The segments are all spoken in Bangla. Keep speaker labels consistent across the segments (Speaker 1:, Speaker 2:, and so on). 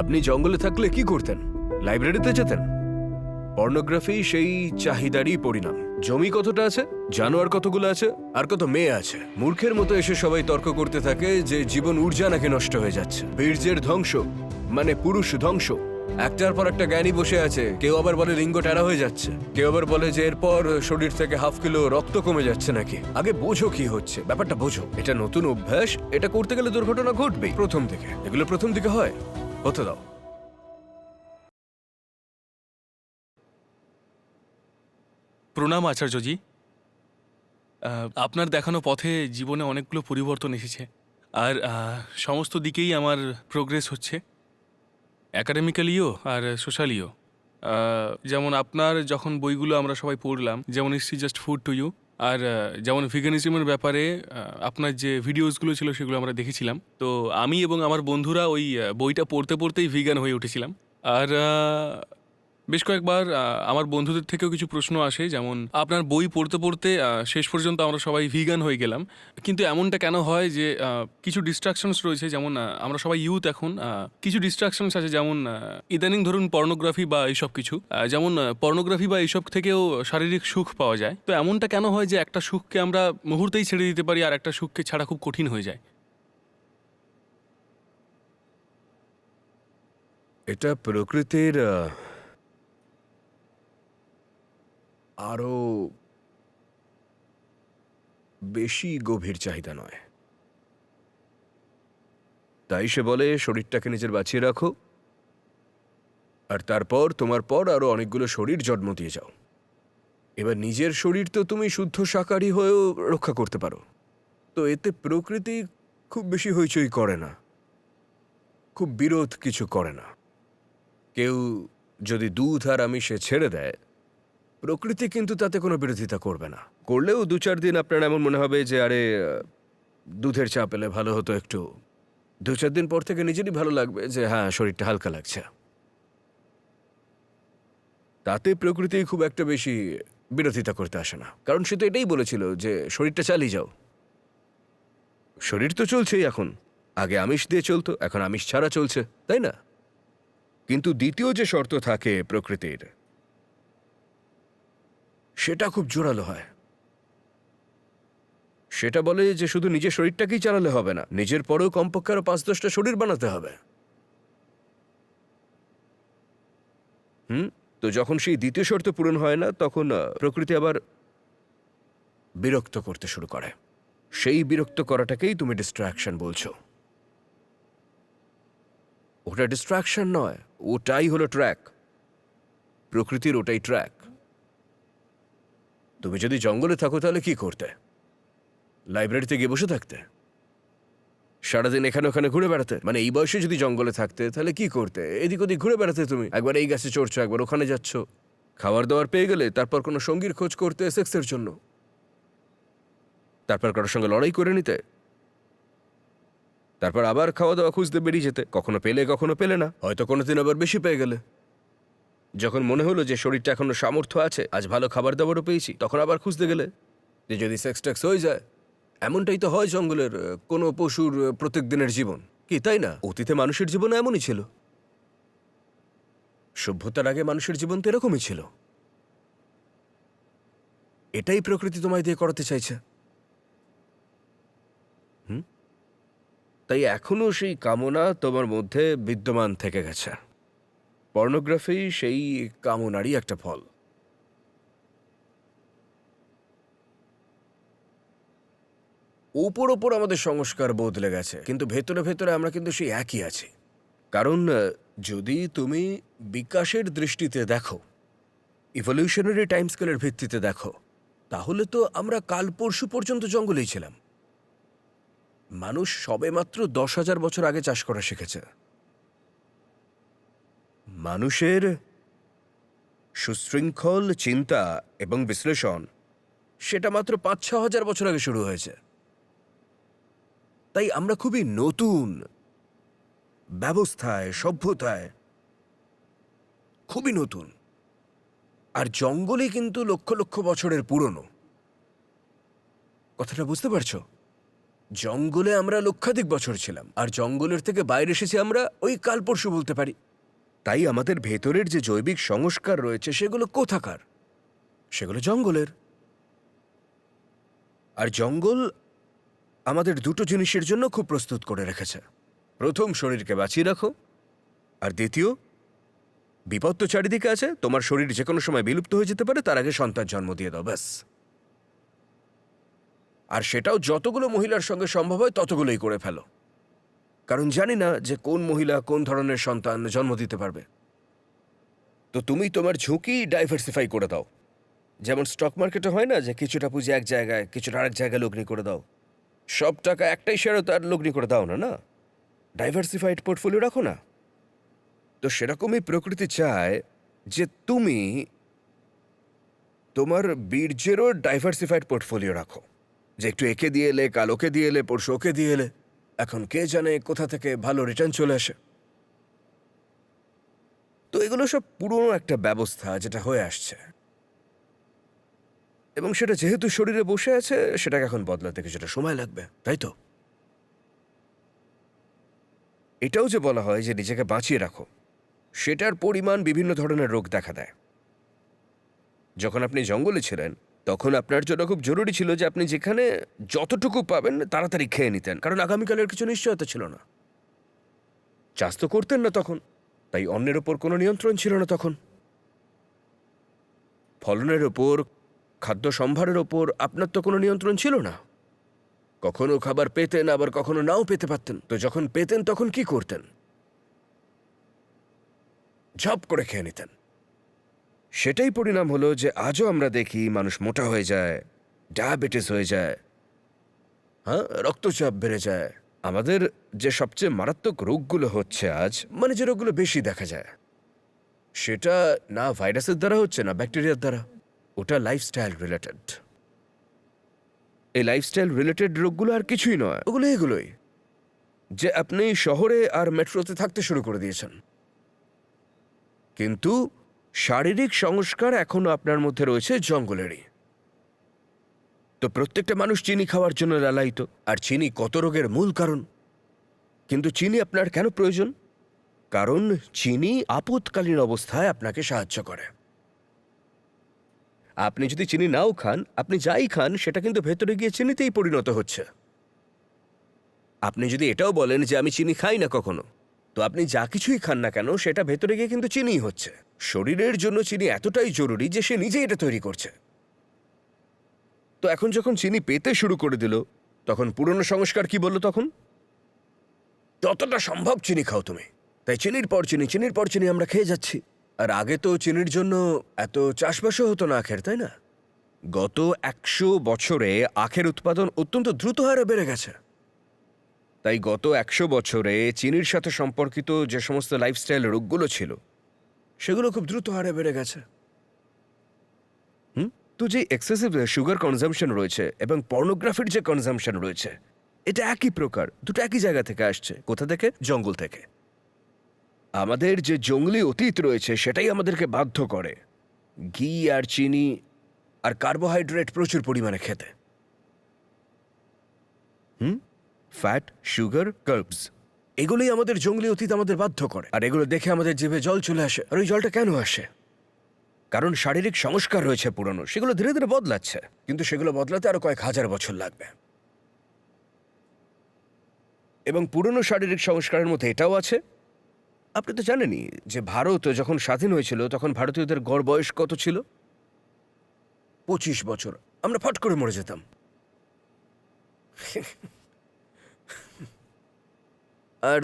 Speaker 1: আপনি জঙ্গলে থাকলে কি করতেন? লাইব্রেরিতে যেতেন? পর্নোগ্রাফি সেই চাহিদারই পরিণাম। জমি কতটা আছে? জানোয়ার কতগুলো আছে? আর কত মেয়ে আছে? মূর্খের মতো এসে সবাই তর্ক করতে থাকে যে জীবন ঊর্জা নাকি নষ্ট হয়ে যাচ্ছে। বীর্যের ধ্বংস মানে পুরুষ ধ্বংস। একটার পর একটা জ্ঞানী বসে আছে, কেউ আবার বলে লিঙ্গ টেরা হয়ে যাচ্ছে। কেউ আবার বলে যে এরপর শরীর থেকে হাফ কিলো রক্ত কমে যাচ্ছে নাকি। আগে বোঝো কি হচ্ছে, ব্যাপারটা বোঝো। এটা নতুন অভ্যাস, এটা করতে গেলে দুর্ঘটনা ঘটবে প্রথম থেকে এগুলো প্রথম দিকে হয়। হতে দাও।
Speaker 2: প্রণাম আচার্যজি। আপনার দেখানো পথে জীবনে অনেকগুলো পরিবর্তন এসেছে। আর সমস্ত দিকেই আমার প্রোগ্রেস হচ্ছে। অ্যাকাডেমিক্যালিও আর সোশ্যালিও যেমন আপনার যখন বইগুলো আমরা সবাই পড়লাম, যেমন ইসি জাস্ট ফুড টু ইউ আর যেমন ভিগানিজমের ব্যাপারে আপনার যে ভিডিওসগুলো ছিল সেগুলো আমরা দেখেছিলাম। তো আমি এবং আমার বন্ধুরা ওই বইটা পড়তে পড়তেই ভিগান হয়ে উঠেছিলাম। আর বেশ কয়েকবার আমার বন্ধুদের থেকেও কিছু প্রশ্ন আসে, যেমন, আপনার বই পড়তে পড়তে শেষ পর্যন্ত আমরা সবাই ভিগান হয়ে গেলাম। কিন্তু এমনটা কেন হয় যে কিছু ডিস্ট্রাকশনস রয়েছে, যেমন আমরা সবাই ইউথ এখন কিছু ডিস্ট্রাকশনস আছে, যেমন ইদানিং ধরুন পর্নোগ্রাফি বা এইসব কিছু যেমন পর্নোগ্রাফি বা এইসব থেকেও শারীরিক সুখ পাওয়া যায়। তো এমনটা কেন হয় যে, একটা সুখকে আমরা মুহূর্তেই ছেড়ে দিতে পারি আর একটা সুখকে ছাড়া খুব কঠিন হয়ে যায়?
Speaker 1: এটা প্রকৃতির আরও বেশি গভীর চাহিদা নয়। তাই সে বলে, শরীরটাকে নিজের বাঁচিয়ে রাখো। আর তারপর, তোমার পর আরও অনেকগুলো শরীর জন্ম দিয়ে যাও। এবার নিজের শরীর তো তুমি শুদ্ধ শাকাহারী হয়েও রক্ষা করতে পারো। তো এতে প্রকৃতি খুব বেশি হইচই করে না। খুব বিরোধ কিছু করে না। কেউ যদি দুধ আর আমিষে ছেড়ে দেয় প্রকৃতি কিন্তু তাতে কোনো বিরোধিতা করবে না। করলেও দু চার দিন আপনার এমন মনে হবে যে, আরে দুধের চা পেলে ভালো হতো একটু। দু চার দিন পর থেকে নিজেরই ভালো লাগবে যে হ্যাঁ শরীরটা হালকা লাগছে। তাতে প্রকৃতি খুব একটা বেশি বিরোধিতা করতে আসে না। কারণ সে তো এটাই বলেছিল যে, শরীরটা চালিয়ে যাও। শরীর তো চলছেই এখন। আগে আমিষ দিয়ে চলতো, এখন আমিষ ছাড়া চলছে, তাই না? কিন্তু দ্বিতীয় যে শর্ত থাকে প্রকৃতির সেটা খুব জোরালো হয়। সেটা বলে যে শুধু নিজের শরীরটাকেই চালালে হবে না, নিজের পরেও কমপক্ষে আরও পাঁচ দশটা শরীর বানাতে হবে। হুম? তো যখন সেই দ্বিতীয় শর্ত পূরণ হয় না, তখন প্রকৃতি আবার বিরক্ত করতে শুরু করে। সেই বিরক্ত করাটাকেই তুমি ডিস্ট্রাকশন বলছো। ওটা ডিস্ট্রাকশন নয়, ওটাই হলো ট্র্যাক প্রকৃতির ওটাই ট্র্যাক তুমি যদি জঙ্গলে থাকো, তাহলে কি করতে? লাইব্রেরিতে গিয়ে বসে থাকতে? সারাদিন এখানে ওখানে ঘুরে বেড়াতে? মানে এই বয়সে যদি জঙ্গলে থাকতে, তাহলে কি করতে? এদিক ওদিক ঘুরে বেড়াতে তুমি? একবার এই গাছে চড়ছো, একবার ওখানে যাচ্ছ। খাবার দাবার পেয়ে গেলে তারপর কোনো সঙ্গীর খোঁজ করতে সেক্সের জন্য। তারপর কারোর সঙ্গে লড়াই করে নিতে। তারপর আবার খাওয়া দাওয়া খুঁজতে বেরিয়ে যেতে। কখনো পেলে কখনো পেলে না। হয়তো কোনোদিন আবার বেশি পেয়ে গেলে। যখন মনে হলো যে শরীরটা এখনও সামর্থ্য আছে, আজ ভালো খাবার দাবারও পেয়েছি, তখন আবার খুঁজতে গেলে যে যদি সেক্স ট্যাক্স হয়ে যায়, এমনটাই তো হয় জঙ্গলের কোনো পশুর প্রত্যেক দিনের জীবন। কি, তাই না? অতীতে মানুষের জীবন এমনই ছিল। সভ্যতার আগে মানুষের জীবন তো এরকমই ছিল। এটাই প্রকৃতি তোমায় দিয়ে করাতে চাইছে। তাই এখনও সেই কামনা তোমার মধ্যে বিদ্যমান থেকে গেছে। পর্নোগ্রাফি সেই কামনারই একটা ফল। উপর ওপর আমাদের সংস্কার বদলে গেছে, কিন্তু ভেতরে ভেতরে আমরা কিন্তু সেই একই আছি। কারণ যদি তুমি বিকাশের দৃষ্টিতে দেখো ইভলিউশনারি টাইম স্কেলের ভিত্তিতে দেখো, তাহলে তো আমরা কাল পরশু পর্যন্ত জঙ্গলেই ছিলাম। মানুষ সবেমাত্র দশ হাজার বছর আগে চাষ করা শিখেছে। মানুষের সুশৃঙ্খল চিন্তা এবং বিশ্লেষণ সেটা মাত্র পাঁচ ছ হাজার বছর আগে শুরু হয়েছে। তাই আমরা খুবই নতুন, ব্যবস্থায়, সভ্যতায়, খুবই নতুন। আর জঙ্গলে কিন্তু লক্ষ লক্ষ বছরের পুরনো। কথাটা বুঝতে পারছ? জঙ্গলে আমরা লক্ষাধিক বছর ছিলাম, আর জঙ্গলের থেকে বাইরে এসেছি আমরা ওই কাল পরশু বলতে পারি। তাই আমাদের ভেতরের যে জৈবিক সংস্কার রয়েছে সেগুলো কোথাকার? সেগুলো জঙ্গলের। আর জঙ্গল আমাদের দুটো জিনিসের জন্য খুব প্রস্তুত করে রেখেছে। প্রথম, শরীরকে বাঁচিয়ে রাখো। আর দ্বিতীয়, বিপদ তো চারিদিকে আছে, তোমার শরীর যে কোনো সময় বিলুপ্ত হয়ে যেতে পারে, তার আগে সন্তান জন্ম দিয়ে দাও, ব্যাস। আর সেটাও যতগুলো মহিলার সঙ্গে সম্ভব হয়, ততগুলোই করে ফেলো। কারণ জানি না যে কোন মহিলা কোন ধরনের সন্তান জন্ম দিতে পারবে। তো তুমি তোমার ঝুঁকি ডাইভার্সিফাই করে দাও। যেমন স্টক মার্কেটে হয় না যে কিছুটা পুঁজি এক জায়গায়, কিছুটা আরেক জায়গায় লগ্নি করে দাও। সব টাকা একটাই শেয়ারও তার লগ্নি করে দাও না না? ডাইভার্সিফাইড পোর্টফোলিও রাখো না। তো সেরকমই প্রকৃতি চায় যে তুমি তোমার বীর্যেরও ডাইভার্সিফাইড পোর্টফোলিও রাখো। যে একটু একে দিয়ে এলে কাল ওকে দিয়ে এলে পরশু ওকে দিয়ে এলে। এখন কে জানে কোথা থেকে ভালো রিটার্ন চলে আসে। তো এগুলো সব পুরনো একটা ব্যবস্থা যেটা হয়ে আসছে। এবং সেটা যেহেতু শরীরে বসে আছে, সেটাকে এখন বদলাতে কিছুটা সময় লাগবে, তাই তো? এটাও যে বলা হয় যে নিজেকে বাঁচিয়ে রাখো, সেটার পরিমাণ বিভিন্ন ধরনের রোগ দেখা দেয়। যখন আপনি জঙ্গলে ছিলেন তখন আপনার জন্য খুব জরুরি ছিল যে আপনি যেখানে যতটুকু পাবেন তাড়াতাড়ি খেয়ে নিতেন। কারণ আগামীকালের কিছু নিশ্চয়তা ছিল না। চাষ তো করতেন না তখন। তাই অন্যের ওপর কোনো নিয়ন্ত্রণ ছিল না তখন। ফলনের ওপর, খাদ্য সম্ভারের ওপর আপনার তো কোনো নিয়ন্ত্রণ ছিল না। কখনো খাবার পেতেন, আবার কখনো নাও পেতে পারতেন। তো যখন পেতেন তখন কি করতেন? ঝপ করে খেয়ে নিতেন। সেটাই পরিণাম হলো যে আজও আমরা দেখি মানুষ মোটা হয়ে যায়, ডায়াবেটিস হয়ে যায় হ্যাঁ রক্তচাপ বেড়ে যায়। আমাদের যে সবচেয়ে মারাত্মক রোগগুলো হচ্ছে আজ মানে যে রোগগুলো বেশি দেখা যায়, সেটা না ভাইরাসের দ্বারা হচ্ছে, না ব্যাকটেরিয়ার দ্বারা। ওটা লাইফস্টাইল রিলেটেড এই লাইফস্টাইল রিলেটেড রোগগুলো আর কিছুই নয়, ওগুলো এগুলোই, যে আপনি শহরে আর মেট্রোতে থাকতে শুরু করে দিয়েছেন। কিন্তু শারীরিক সংস্কার এখনও আপনার মধ্যে রয়েছে জঙ্গলেরই। তো প্রত্যেকটা মানুষ চিনি খাওয়ার জন্য লালায়িত, আর চিনি কত রোগের মূল কারণ? কিন্তু চিনি আপনার কেন প্রয়োজন? কারণ চিনি আপৎকালীন অবস্থায় আপনাকে সাহায্য করে। আপনি যদি চিনি নাও খান, আপনি যাই খান, সেটা কিন্তু ভেতরে গিয়ে চিনিতেই পরিণত হচ্ছে। আপনি যদি এটাও বলেন যে আমি চিনি খাই না কখনো তো আপনি যা কিছুই খান না কেন, সেটা ভেতরে গিয়ে কিন্তু চিনিই হচ্ছে। শরীরের জন্য চিনি এতটাই জরুরি যে সে নিজেই এটা তৈরি করছে। তো এখন যখন চিনি পেতে শুরু করে দিল, তখন পুরনো সংস্কার কি বলল তখন? যতটা সম্ভব চিনি খাও তুমি। তাই চিনির পর চিনি, চিনির পর চিনি আমরা খেয়ে যাচ্ছি। আর আগে তো চিনির জন্য এত চাষবাসও হতো না আখের, তাই না? গত একশো বছরে আখের উৎপাদন অত্যন্ত দ্রুত হারে বেড়ে গেছে। তাই গত একশো বছরে চিনির সাথে সম্পর্কিত যে সমস্ত লাইফস্টাইল রোগগুলো ছিল, সেগুলো খুব দ্রুত হারে বেড়ে গেছে। হুম? তো যে এক্সেসিভ সুগার কনজামশন রয়েছে এবং পর্নোগ্রাফির যে কনজামশন রয়েছে, এটা একই প্রকার, দুটো একই জায়গা থেকে আসছে, কোথা থেকে? জঙ্গল থেকে। আমাদের যে জঙ্গলি অতীত রয়েছে, সেটাই আমাদেরকে বাধ্য করে। ঘি আর চিনি আর কার্বোহাইড্রেট প্রচুর পরিমাণে খেতে। হুম? ফ্যাট সুগার কার্বস এগুলোই আমাদের জঙ্গলি অতীত আমাদের বাধ্য করে। আর এগুলো দেখে আমাদের জিভে জল চলে আসে। আর ওই জলটা কেন আসে? কারণ শারীরিক সংস্কার রয়েছে পুরনো। সেগুলো ধীরে ধীরে বদলাচ্ছে। কিন্তু সেগুলো বদলাতে আরও কয়েক হাজার বছর লাগবে। এবং পুরনো শারীরিক সংস্কারের মধ্যে এটাও আছে। আপনি তো জানেনই যে ভারত যখন স্বাধীন হয়েছিল, তখন ভারতীয়দের গড় বয়স কত ছিল? পঁচিশ বছর। আমরা ফট করে মরে যেতাম। আর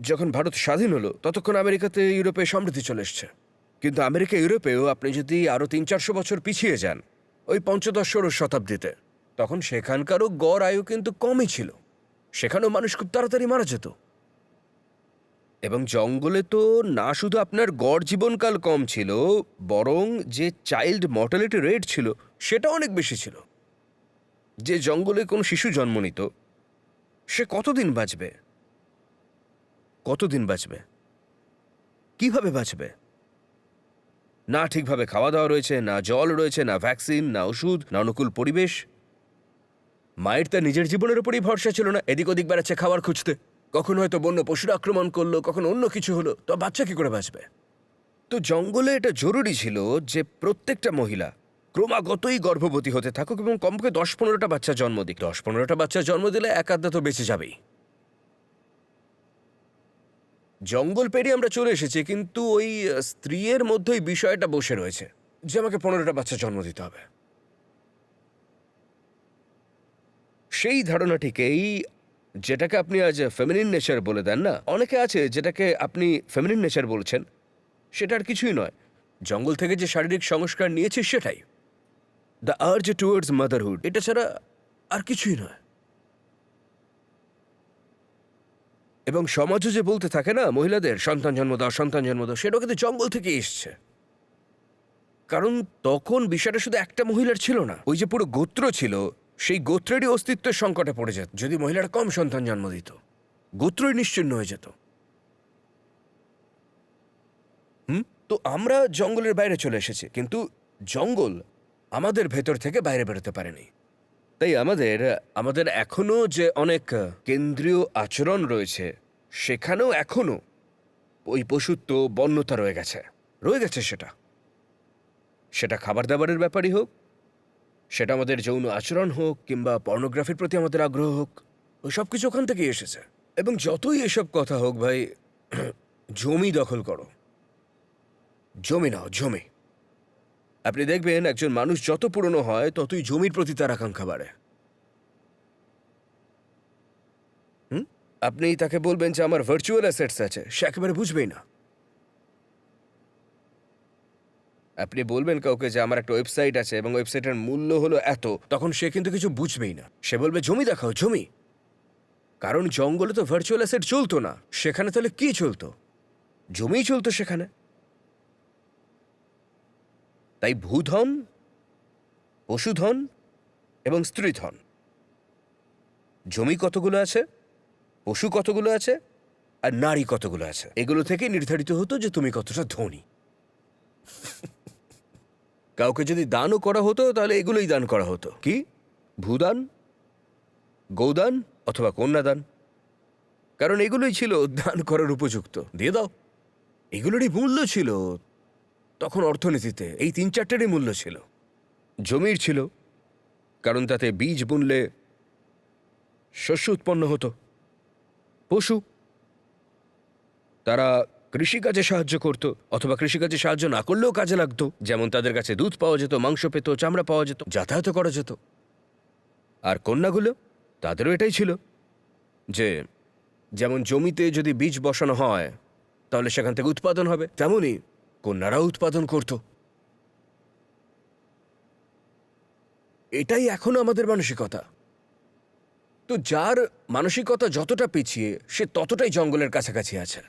Speaker 1: যখন ভারত স্বাধীন হলো, ততক্ষণ আমেরিকাতে ইউরোপে সমৃদ্ধি চলে এসছে। কিন্তু আমেরিকা ইউরোপেও আপনি যদি আরও তিন চারশো বছর পিছিয়ে যান, ওই পঞ্চদশ শতাব্দীতে, তখন সেখানকারও গড় আয়ু কিন্তু কমই ছিল। সেখানেও মানুষ খুব তাড়াতাড়ি মারা যেত। এবং জঙ্গলে তো না শুধু আপনার গড় জীবনকাল কম ছিল, বরং যে চাইল্ড মর্টালিটি রেট ছিল, সেটা অনেক বেশি ছিল। যে জঙ্গলে কোনো শিশু জন্ম নিত, সে কতদিন বাঁচবে? কতদিন বাঁচবে? কীভাবে বাঁচবে? না ঠিকভাবে খাওয়া দাওয়া রয়েছে, না জল রয়েছে, না ভ্যাকসিন না ওষুধ, না অনুকূল পরিবেশ। মায়ের তার নিজের জীবনের উপরই ভরসা ছিল না, এদিক ওদিক বেড়াচ্ছে খাবার খুঁজতে। কখন হয়তো বন্য পশুরা আক্রমণ করল, কখন অন্য কিছু হলো, তো বাচ্চা কি করে বাঁচবে? তো জঙ্গলে এটা জরুরি ছিল যে প্রত্যেকটা মহিলা ক্রমাগতই গর্ভবতী হতে থাকুক এবং কমপক্ষে দশ পনেরোটা বাচ্চা জন্ম দিক। দশ পনেরোটা বাচ্চা জন্ম দিলে এক আধা তো বেঁচে যাবেই। জঙ্গল পেরিয়ে আমরা চলে এসেছি, কিন্তু ওই স্ত্রীর মধ্যে ওই বিষয়টা বসে রয়েছে, যে আমাকে পনেরোটা বাচ্চা জন্ম দিতে হবে। সেই ধারণাটিকেই, যেটাকে আপনি আজ ফেমিনিন নেচার বলে দেন না, অনেকে আছে যেটাকে আপনি ফেমিনিন নেচার বলছেন, সেটা আর কিছুই নয়। জঙ্গল থেকে যে শারীরিক সংস্কার নিয়েছে সেটাই। দ্য আর্জ টুয়ার্ডস মাদারহুড এটা ছাড়া আর কিছুই নয়। এবং সমাজও যে বলতে থাকে না, মহিলাদের সন্তান জন্ম দাও, সন্তান জন্ম দাও, সেটাও কিন্তু জঙ্গল থেকে এসছে। কারণ তখন বিষয়টা শুধু একটা মহিলার ছিল না, ওই যে পুরো গোত্র ছিল, সেই গোত্রেরই অস্তিত্বের সংকটে পড়ে যেত, যদি মহিলারা কম সন্তান জন্ম দিত, গোত্রই নিশ্চিন্ন হয়ে যেত। হুম? তো আমরা জঙ্গলের বাইরে চলে এসেছি, কিন্তু জঙ্গল আমাদের ভেতর থেকে বাইরে বেরোতে পারেনি। তাই আমাদের আমাদের এখনও যে অনেক কেন্দ্রীয় আচরণ রয়েছে, সেখানেও এখনও ওই পশুত্ব বন্যতা রয়ে গেছে রয়ে গেছে সেটা। সেটা খাবার দাবারের ব্যাপারই হোক, সেটা আমাদের যৌন আচরণ হোক, কিংবা পর্নোগ্রাফির প্রতি আমাদের আগ্রহ হোক, ওই সব কিছু ওখান থেকেই এসেছে। এবং যতই এসব কথা হোক ভাই, জমি দখল করো। জমি নাও, জমি। আপনি দেখবেন একজন মানুষ যত পুরনো হয়, ততই জমির প্রতি তার আকাঙ্ক্ষা বাড়ে। হুম? আপনি তাকে বলবেন যে, আমার ভার্চুয়াল অ্যাসেটস আছে। সে একেবারে বুঝবেই না। আপনি বলবেন কাউকে যে, আমার একটা ওয়েবসাইট আছে এবং ওয়েবসাইটের মূল্য হলো এত। তখন সে কিন্তু কিছু বুঝবেই না। সে বলবে, জমি দেখাও, জমি। কারণ জঙ্গলে তো ভার্চুয়াল অ্যাসেট চলতো না। সেখানে তাহলে কি চলতো? জমিই চলতো সেখানে। তাই ভূধন, পশুধন এবং স্ত্রীধন। জমি কতগুলো আছে, পশু কতগুলো আছে, আর নারী কতগুলো আছে? এগুলো থেকে নির্ধারিত হতো যে তুমি কতটা ধনী। কাউকে যদি দানও করা হতো, তাহলে এগুলোই দান করা হতো। কি? ভূদান, গৌদান অথবা কন্যাদান। কারণ এগুলোই ছিল দান করার উপযুক্ত। দিয়ে দাও। এগুলোরই মূল্য ছিল তখন অর্থনীতিতে এই তিন চারটেরই মূল্য ছিল। জমির ছিল, কারণ তাতে বীজ বুনলে শস্য উৎপন্ন হতো। পশু, তারা কৃষিকাজে সাহায্য করত, অথবা কৃষিকাজে সাহায্য না করলেও কাজে লাগতো। যেমন তাদের কাছে দুধ পাওয়া যেত, মাংস পেত, চামড়া পাওয়া যেত, যাতায়াত করা যেত। আর কন্যাগুলো, তাদেরও এটাই ছিল যে, যেমন জমিতে যদি বীজ বসানো হয়, তাহলে সেখান থেকে উৎপাদন হবে। তেমনই কন্যারাও উৎপাদন করত। এটাই এখনও আমাদের মানসিকতা। তো যার মানসিকতা যতটা পিছিয়ে, সে ততটাই জঙ্গলের কাছাকাছি আছে।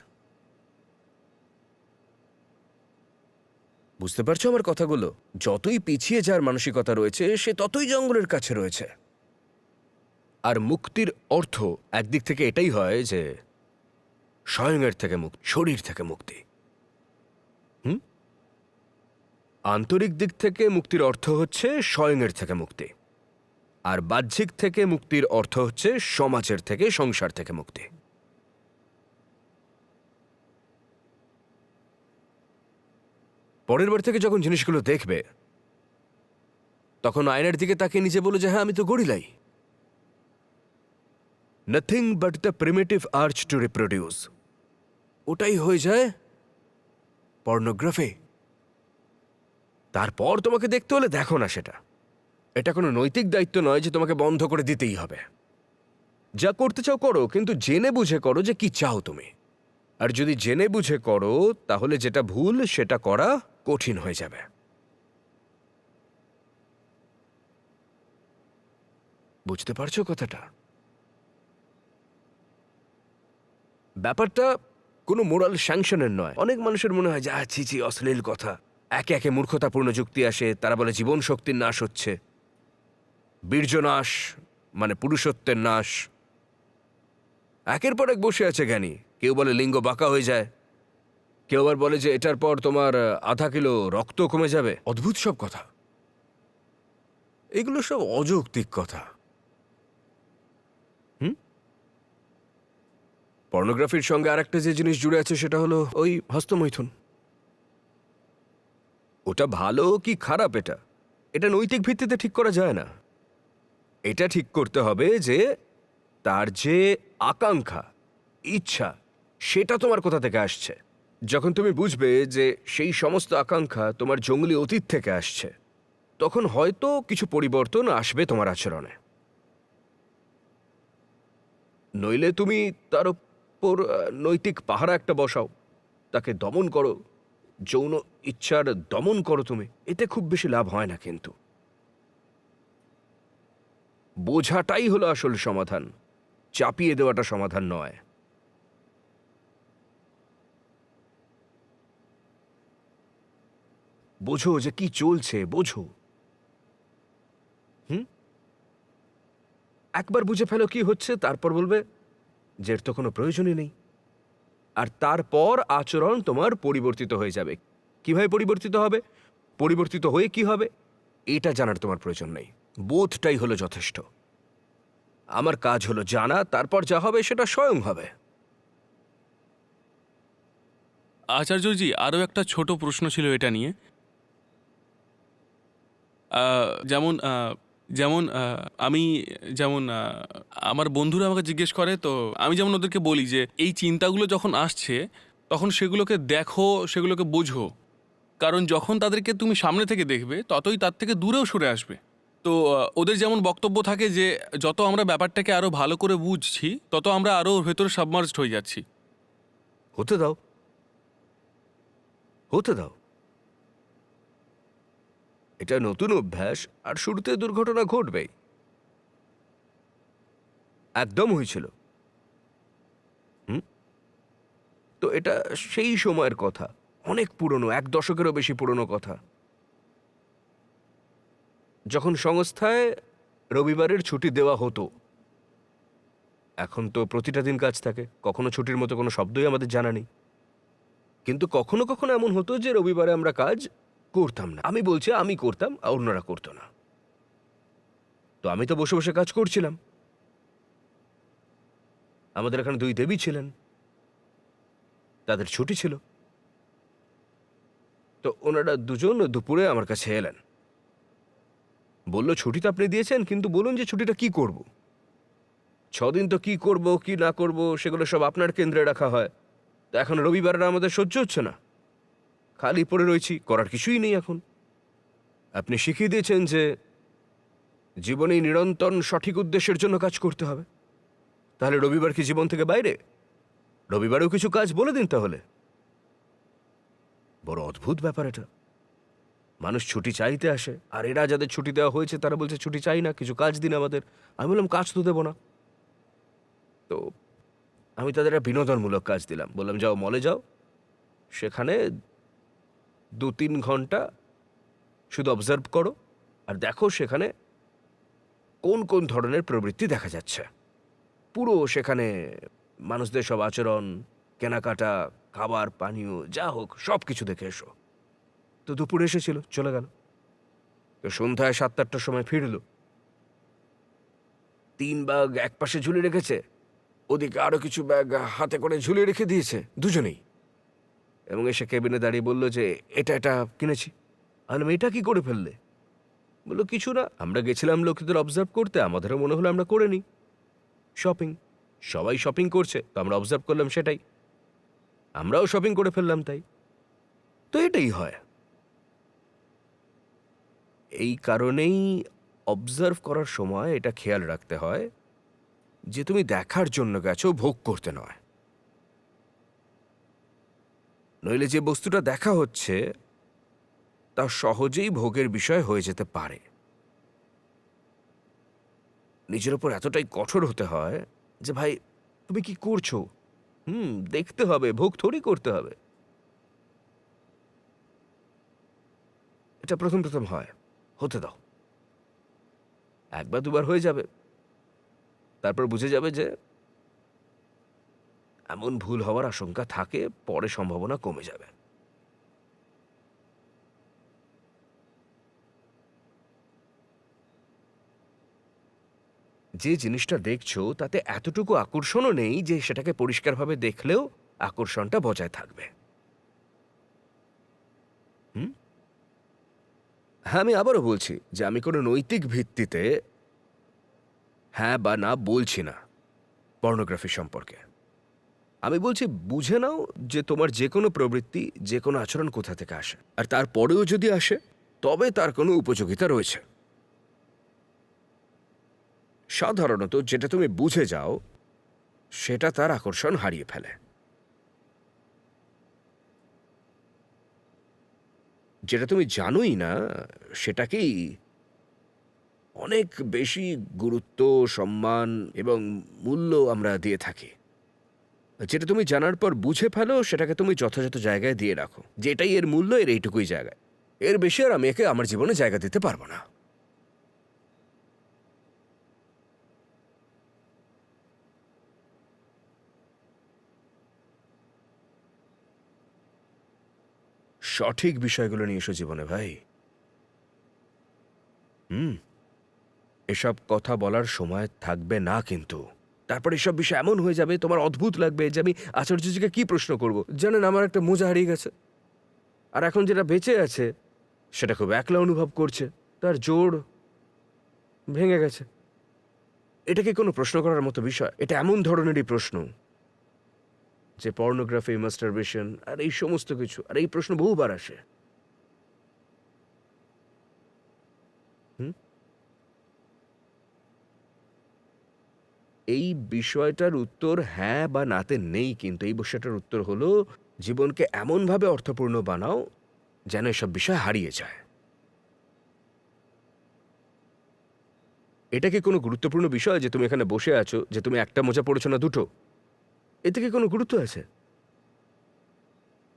Speaker 1: বুঝতে পারছ আমার কথাগুলো? যতই পিছিয়ে যার মানসিকতা রয়েছে, সে ততই জঙ্গলের কাছে রয়েছে। আর মুক্তির অর্থ একদিক থেকে এটাই হয় যে স্বয়ংয়ের থেকে মুক্তি, শরীর থেকে মুক্তি হুম আন্তরিক দিক থেকে মুক্তির অর্থ হচ্ছে স্বয়ংয়ের থেকে মুক্তি। আর বাহ্যিক থেকে মুক্তির অর্থ হচ্ছে সমাজের থেকে সংসার থেকে মুক্তি। পরের বার থেকে যখন জিনিসগুলো দেখবে, তখন আয়নার দিকে তাকে নিজে বলো যে হ্যাঁ আমি তো গড়িলাই nothing but the primitive urge to reproduce ওটাই হয়ে যায় পর্নোগ্রাফি তারপর তোমাকে দেখতে হলে দেখো না সেটা। এটা কোনো নৈতিক দায়িত্ব নয় যে তোমাকে বন্ধ করে দিতেই হবে। যা করতে চাও করো, কিন্তু জেনে বুঝে করো যে কি চাও তুমি। আর যদি জেনে বুঝে করো, তাহলে যেটা ভুল, সেটা করা কঠিন হয়ে যাবে। বুঝতে পারছ কথাটা? ব্যাপারটা কোনো মোরাল স্যাংশনের নয়। অনেক মানুষের মনে হয় যা ছি, অশ্লীল কথা। একে একে মূর্খতাপূর্ণ যুক্তি আসে, তারা বলে জীবন শক্তির নাশ হচ্ছে। বীর্যনাশ মানে পুরুষত্বের নাশ। একের পর এক বসে আছে জ্ঞানী। কেউ বলে লিঙ্গ বাঁকা হয়ে যায়। কেউ আবার বলে যে এটার পর তোমার আধা কিলো রক্ত কমে যাবে। অদ্ভুত সব কথা। এগুলো সব অযৌক্তিক কথা। পর্নোগ্রাফির সঙ্গে আরেকটা যে জিনিস জুড়ে আছে সেটা হলো ওই হস্তমৈথুন। ওটা ভালো কি খারাপ এটা? এটা নৈতিক ভিত্তিতে ঠিক করা যায় না। এটা ঠিক করতে হবে যে, তার যে আকাঙ্ক্ষা, ইচ্ছা, সেটা তোমার কোথা থেকে আসছে? যখন তুমি বুঝবে যে সেই সমস্ত আকাঙ্ক্ষা তোমার জঙ্গলি অতীত থেকে আসছে, তখন হয়তো কিছু পরিবর্তন আসবে তোমার আচরণে। নইলে তুমি তার উপর নৈতিক পাহারা একটা বসাও, তাকে দমন করো যৌন ইচ্ছার দমন করো তুমি, এতে খুব বেশি লাভ হয় না কিন্তু। বোঝাটাই হলো আসল সমাধান, চাপিয়ে দেওয়াটা সমাধান নয়। বোঝো যে কি চলছে, বোঝো। হুম? একবার বুঝে ফেলো কি হচ্ছে, তারপর বলবে যে এর তো কোনো প্রয়োজনই নেই। আর তারপর আচরণ তোমার পরিবর্তিত হয়ে যাবে। কীভাবে পরিবর্তিত হবে? পরিবর্তিত হয়ে কি হবে? এটা জানার তোমার প্রয়োজন নেই। বোধটাই হলো যথেষ্ট। আমার কাজ হলো জানা, তারপর যা হবে সেটা স্বয়ং হবে।
Speaker 2: আচার্যজি, আরও একটা ছোট প্রশ্ন ছিল এটা নিয়ে। যেমন যেমন আমি যেমন আমার বন্ধুরা আমাকে জিজ্ঞেস করে, তো আমি যেমন ওদেরকে বলি যে, এই চিন্তাগুলো যখন আসছে, তখন সেগুলোকে দেখো, সেগুলোকে বোঝো। কারণ যখন তাদেরকে তুমি সামনে থেকে দেখবে, ততই তার থেকে দূরেও সরে আসবে। তো ওদের যেমন বক্তব্য থাকে যে, যত আমরা ব্যাপারটাকে আরও ভালো করে বুঝছি, তত আমরা আরও ভেতরে সাবমার্জড হয়ে যাচ্ছি।
Speaker 1: হতে দাও। হতে দাও। এটা নতুন অভ্যাস আর শুরুতে দুর্ঘটনা ঘটবেই। একদম হয়েছিল। হুম? তো এটা সেই সময়ের কথা, অনেক পুরনো, এক দশকেরও বেশি পুরনো কথা। যখন সংস্থায় রবিবারের ছুটি দেওয়া হতো, এখন তো প্রতিটা দিন কাজ থাকে, কখনো ছুটির মতো কোনো শব্দই আমাদের জানা নেই। কিন্তু কখনো কখনো এমন হতো যে রবিবারে আমরা কাজ করতাম না। আমি বলছি, আমি করতাম, আর অন্যরা করতো না। তো আমি তো বসে বসে কাজ করছিলাম। আমাদের এখানে দুই দেবী ছিলেন। তাদের ছুটি ছিল। তো ওনারা দুজন দুপুরে আমার কাছে এলেন। বলল, ছুটি তো আপনি দিয়েছেন, কিন্তু বলুন যে ছুটিটা কি করব? ছদিন তো কি করব, কি না করব, সেগুলো সব আপনার কেন্দ্রে রাখা হয়। তো এখন রবিবারটা আমাদের সহ্য হচ্ছে না। খালি পড়ে রয়েছি, করার কিছুই নেই এখন। আপনি শিখিয়ে দিয়েছেন যে জীবনে নিরন্তর সঠিক উদ্দেশ্যের জন্য কাজ করতে হবে। তাহলে রবিবার কি জীবন থেকে বাইরে? রবিবারেও কিছু কাজ বলে দিন তাহলে। বড় অদ্ভুত ব্যাপার এটা। মানুষ ছুটি চাইতে আসে, আর এরা যাদের ছুটি দেওয়া হয়েছে তারা বলছে, ছুটি চাই না, কিছু কাজ দিন আমাদের। আমি বললাম, কাজ তো দেবো না। তো আমি তাদের একটা বিনোদনমূলক কাজ দিলাম। বললাম, যাও, মলে যাও। সেখানে দু তিন ঘণ্টা শুধু অবজার্ভ করো আর দেখো সেখানে কোন কোন ধরনের প্রবৃত্তি দেখা যাচ্ছে। পুরো সেখানে মানুষদের সব আচরণ, কেনাকাটা, খাবার, পানীয়, যা হোক সব কিছু দেখে এসো। তো দুপুরে এসেছিল, চলে গেল। তো সন্ধ্যায় সাত আটটার সময় ফিরল। তিন ব্যাগ এক পাশে ঝুলে রেখেছে, ওদিকে আরও কিছু ব্যাগ হাতে করে ঝুলিয়ে রেখে দিয়েছে, দুজনেই। এবং এসে কেবিনে দাঁড়িয়ে বলল যে এটা এটা কিনেছি। বললাম, এটা কি করে ফেললে? বলল কিছু না আমরা গেছিলাম লোকেদের অবজার্ভ করতে আমাদেরও মনে হলো আমরা করে নিই। শপিং সবাই শপিং করছে তো আমরা অবজার্ভ করলাম সেটাই। আমরাও শপিং করে ফেললাম তাই। তো এটাই হয়। এই কারণেই অবজার্ভ করার সময় এটা খেয়াল রাখতে হয় যে তুমি দেখার জন্য গেছো ভোগ করতে নয়। নইলে যে বস্তুটা দেখা হচ্ছে, তা সহজেই ভোগের বিষয় হয়ে যেতে পারে। নিজের ওপর এতটাই কঠোর হতে হয় যে, ভাই, তুমি কি করছ? হুম, দেখতে হবে, ভোগ থরি করতে হবে। এটা প্রথম প্রথম হয়। হতে দাও। একবার, দুবার হয়ে যাবে। তারপর বুঝে যাবে যে এমন ভুল হওয়ার আশঙ্কা থাকে, পরে সম্ভাবনা কমে যাবে। যে জিনিসটা দেখছ, তাতে এতটুকু আকর্ষণও নেই যে সেটাকে পরিষ্কারভাবে দেখলেও আকর্ষণটা বজায় থাকবে। হুম? হ্যাঁ আমি আবারও বলছি যে আমি কোনো নৈতিক ভিত্তিতে হ্যাঁ বা না বলছি না। পর্নোগ্রাফি সম্পর্কে। আমি বলছি, বুঝে নাও যে তোমার যে কোনো প্রবৃত্তি যে কোনো আচরণ কোথা থেকে আসে। আর তারপরেও যদি আসে, তবে তার কোনো উপযোগিতা রয়েছে। সাধারণত যেটা তুমি বুঝে যাও, সেটা তার আকর্ষণ হারিয়ে ফেলে। যেটা তুমি জানোই না, সেটাকেই অনেক বেশি গুরুত্ব, সম্মান এবং মূল্য আমরা দিয়ে থাকি। যেটা তুমি জানার পর বুঝে ফেলো, সেটাকে তুমি যথাযথ জায়গায় দিয়ে রাখো। যেটাই এর মূল্য, এর এইটুকুই জায়গায়। এর বেশি আর আমি একে আমার জীবনে জায়গা দিতে পারব না। সঠিক বিষয়গুলো নিয়ে এসো জীবনে, ভাই। হুম, এসব কথা বলার সময় থাকবে না কিন্তু। তারপর এসব বিষয় এমন হয়ে যাবে, তোমার অদ্ভুত লাগবে যে আমি আচার্যজিকে কি প্রশ্ন করব। জানেন, আমার একটা মোজা হারিয়ে গেছে। আর এখন যেটা বেঁচে আছে, সেটা খুব একলা অনুভব করছে। তার জোর ভেঙে গেছে। এটা কি কোনো প্রশ্ন করার মতো বিষয়? এটা এমন ধরনেরই প্রশ্ন যে পর্নোগ্রাফি মাস্টারবেশন আর এই সমস্ত কিছু। আর এই প্রশ্ন বহুবার আসে। এই বিষয়টার উত্তর হ্যাঁ বা নাতে নেই, কিন্তু এই বিষয়টার উত্তর হলো, জীবনকে এমনভাবে অর্থপূর্ণ বানাও যেন এসব বিষয় হারিয়ে যায়। এটা কি কোনো গুরুত্বপূর্ণ বিষয় যে তুমি এখানে বসে আছো, যে তুমি একটা মোজা পড়েছো না দুটো? এতে কি কোনো গুরুত্ব আছে?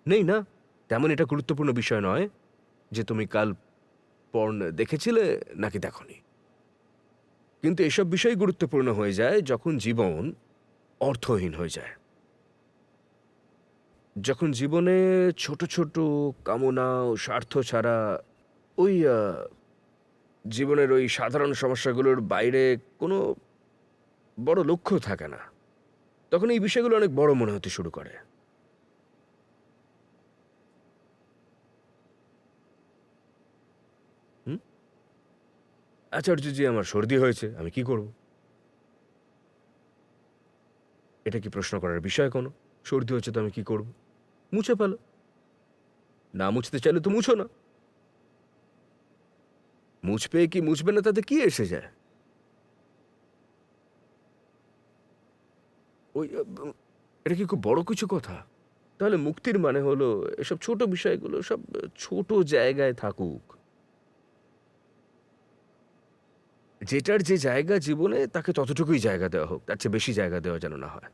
Speaker 1: নেই না? তেমন এটা গুরুত্বপূর্ণ বিষয় নয় যে তুমি কাল পর্ন দেখেছিলে নাকি দেখনি। কিন্তু এসব বিষয় গুরুত্বপূর্ণ হয়ে যায় যখন জীবন অর্থহীন হয়ে যায়। যখন জীবনে ছোট ছোট কামনা ও স্বার্থ ছাড়া ওই জীবনের ওই সাধারণ সমস্যাগুলোর বাইরে কোনো বড় লক্ষ্য থাকে না, তখন এই বিষয়গুলো অনেক বড় মনে হতে শুরু করে। আচার্যজি, আমার সর্দি হয়েছে, আমি কি করব? এটা কি প্রশ্ন করার বিষয় কোনো? সর্দি হচ্ছে তো আমি কি করব? মুছে ফেলো। না মুছতে চাইলে তো মুছো না। মুছবে কি মুছবে না তাতে কি এসে যায়? ওই এটা কি খুব বড় কিছু কথা? তাহলে মুক্তির মানে হলো এসব ছোট বিষয়গুলো সব ছোট জায়গায় থাকুক। যেটার যে জায়গা জীবনে তাকে ততটুকুই জায়গা দেওয়া হোক, তার চেয়ে বেশি জায়গা দেওয়া যেন না হয়।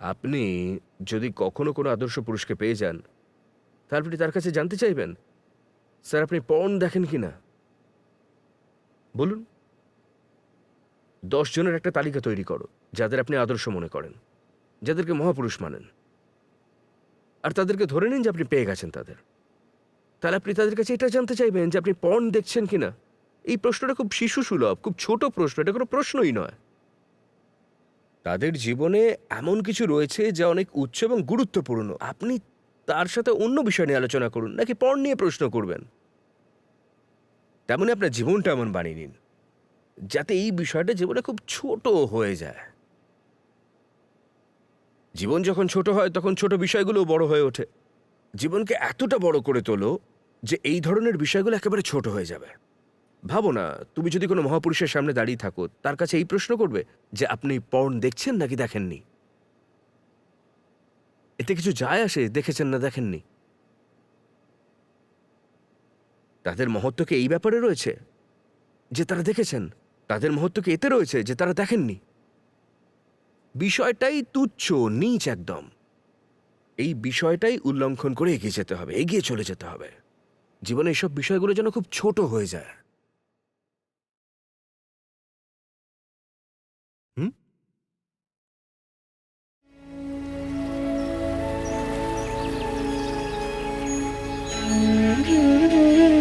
Speaker 1: আপনি যদি কখনো কোনো আদর্শ পুরুষকে পেয়ে যান, তাহলে আপনি তার কাছে জানতে চাইবেন, স্যার, আপনি পর্ন দেখেন কি না? বলুন। দশ জনের একটা তালিকা তৈরি করো, যাদের আপনি আদর্শ মনে করেন, যাদেরকে মহাপুরুষ মানেন। আর তাদেরকে ধরে নিন যে আপনি পেয়ে গেছেন তাদের। তাহলে আপনি তাদের কাছে এটা জানতে চাইবেন যে আপনি পর্ন দেখছেন কিনা? এই প্রশ্নটা খুব শিশু সুলভ, খুব ছোট প্রশ্ন, এটা কোনো প্রশ্নই নয়। তাদের জীবনে এমন কিছু রয়েছে যা অনেক উচ্চ এবং গুরুত্বপূর্ণ। আপনি তার সাথে অন্য বিষয় নিয়ে আলোচনা করুন, নাকি পর্ন নিয়ে প্রশ্ন করবেন? তেমনি আপনার জীবনটা এমন বানিয়ে নিন, যাতে এই বিষয়টা জীবনে খুব ছোট হয়ে যায়। জীবন যখন ছোট হয়, তখন ছোট বিষয়গুলো বড় হয়ে ওঠে। জীবনকে এতটা বড় করে তোলো যে এই ধরনের বিষয়গুলো একেবারে ছোট হয়ে যাবে। ভাবো না, তুমি যদি কোনো মহাপুরুষের সামনে দাঁড়িয়ে থাকো, তার কাছে এই প্রশ্ন করবে যে, আপনি পর্ন দেখছেন নাকি দেখেননি? এতে কিছু যায় আসে, দেখেছেন না দেখেননি। তাদের মহত্ব কি এই ব্যাপারে রয়েছে? যে তারা দেখেছেন, তাদের মহত্ব কি এতে রয়েছে যে তারা দেখেননি? বিষয়টাই তুচ্ছ, নিচ একদম। এই বিষয়টাই উল্লঙ্ঘন করে এগিয়ে যেতে হবে, এগিয়ে চলে যেতে হবে। জীবনে এসব বিষয়গুলো যেন খুব ছোট হয়ে যায়। হুম? Mm-hmm.